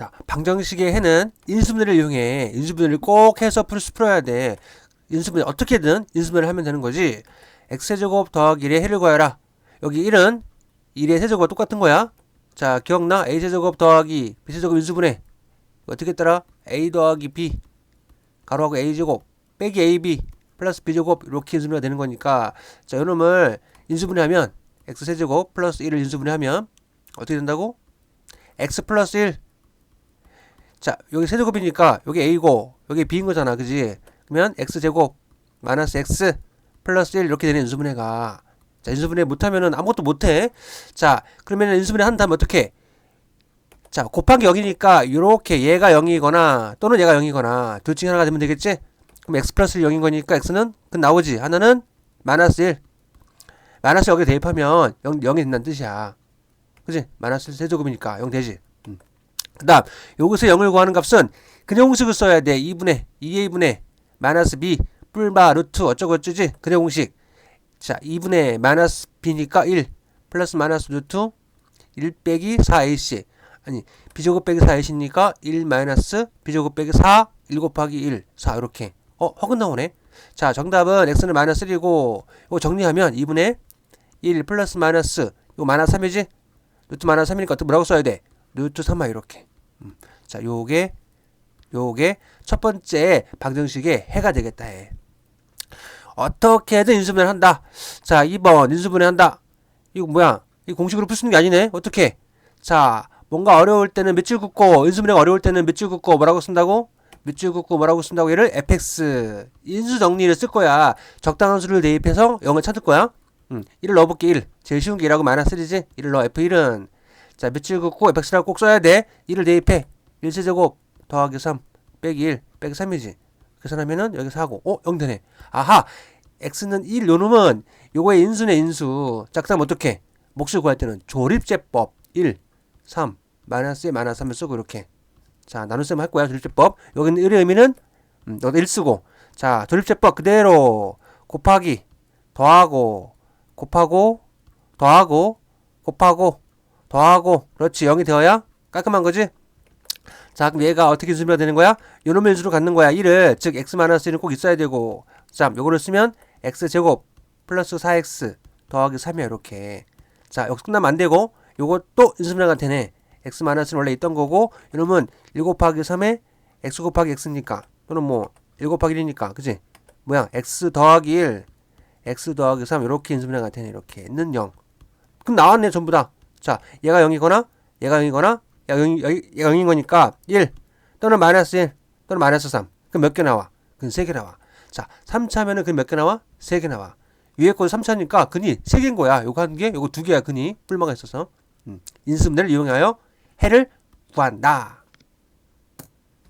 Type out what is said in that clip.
자, 방정식의 해는 인수분해를 이용해. 인수분해를 꼭 해서 풀 풀어야 돼. 인수분해 어떻게든 인수분해를 하면 되는 거지. x제곱 더하기 1의 해를 구하라. 여기 1은 1의 세제곱과 똑같은 거야. 자, 기억나? a제곱 더하기 b제곱 인수분해. 어떻게 따라? a 더하기 b 가로하고 a제곱 빼기 ab 플러스 b제곱 이렇게 인수분해가 되는 거니까 자, 요놈을 인수분해하면 x세제곱 플러스 1을 인수분해하면 어떻게 된다고? x 플러스 1 자, 여기 세제곱이니까 여기 a고 여기 b인 거잖아. 그지? 그러면 x제곱 마이너스 x 플러스 1 이렇게 되는 인수분해가 자, 인수분해 못 하면은 아무것도 못 해. 자, 그러면 인수분해 한 다음에 어떻게? 자, 곱하기 0이니까 요렇게 얘가 0이거나 또는 얘가 0이거나 둘 중에 하나가 되면 되겠지? 그럼 x 플러스 1 0인 거니까 x는 그 나오지. 하나는 마이너스 1. 마이너스 여기 대입하면 0, 0이 된다는 뜻이야. 그지? 마이너스 세제곱이니까 0 되지. 음. 그 다음, 여기서 0을 구하는 값은 그냥 공식을 써야 돼. 2분의, 2a분의 마이너스 b, 뿔바, 루트, 어쩌고 어쩌지? 그냥 공식. 자, 2분의 마이너스 b니까 1, 플러스 마이너스 루트 1 빼기 4ac. 아니, b제곱 빼기 4ac니까 1 마이너스 b제곱 빼기 4, 1 곱하기 1, 4, 이렇게. 어, 허근 나오네. 자, 정답은 x는 마이너스 1이고, 이거 정리하면 2분의 1 플러스 마이너스, 이거 마이너스 3이지? 루트 마이너스 3이니까 어떻게 뭐라고 써야 돼? 루트 3마 이렇게. 음. 자, 요게 요게 첫 번째 방정식의 해가 되겠다 해. 어떻게든 인수분해를 한다. 자, 2번 인수분해 한다. 이거 뭐야? 이 공식으로 풀 수 있는 게 아니네. 어떻게? 자, 뭔가 어려울 때는 밑줄 긋고 인수분해가 어려울 때는 밑줄 긋고 뭐라고 쓴다고? 밑줄 긋고 뭐라고 쓴다고 얘를 fx 인수 정리를 쓸 거야. 적당한 수를 대입해서 0을 찾을 거야. 음, 1을 넣어볼게 1. 제일 쉬운 게 1하고 마이너스 1이지? 1을 넣어 F1은 자 밑줄 긋고 fx라고 꼭 써야 돼. 1을 대입해. 1세제곱 더하기 3 빼기 1 빼기 3이지. 계산하면은 여기 4고 어? 0 되네. 아하 x는 1 요 놈은 요거의 인수네 인수. 자 그 다음 어떻게? 몫을 구할 때는 조립제법 1 3 마이너스 1 마이너스 3을 쓰고 이렇게 자 나눗셈 할 거야 조립제법 여기는 1의 의미는 음, 너도 1 쓰고 자 조립제법 그대로 곱하기 더하고 곱하고 더하고 곱하고 더하고 그렇지 0이 되어야 깔끔한 거지? 자 그럼 얘가 어떻게 인수가 되는 거야? 요놈의 인수로 갖는 거야. 1을 즉 x-1은 꼭 있어야 되고. 자 요거를 쓰면 x제곱 플러스 4x 더하기 3이야 이렇게. 자 여기서 끝나면 안 되고 요것도 인수분해가 되네 x-는 원래 있던 거고 이놈은 1 곱하기 3에 x 곱하기 x니까. 또는 뭐1 곱하기 1이니까. 그지 뭐야? x 더하기 1 x 더하기 3 이렇게 인수분해가 되네 이렇게 있는 0 그럼 나왔네 전부 다 자 얘가 0이거나 얘가 0이거나 얘가 0, 얘가 0인 거니까 1 또는 마이너스 1 또는 마이너스 3 그럼 몇 개 나와? 그건 3개 나와. 자 3차면은 그몇개 나와? 3개 나와. 위에 거 3차니까 근이 3개인 거야. 요거 한 개, 요거 두 개야 근이. 뿔마가 있어서. 음. 인수분해를 이용하여 해를 구한다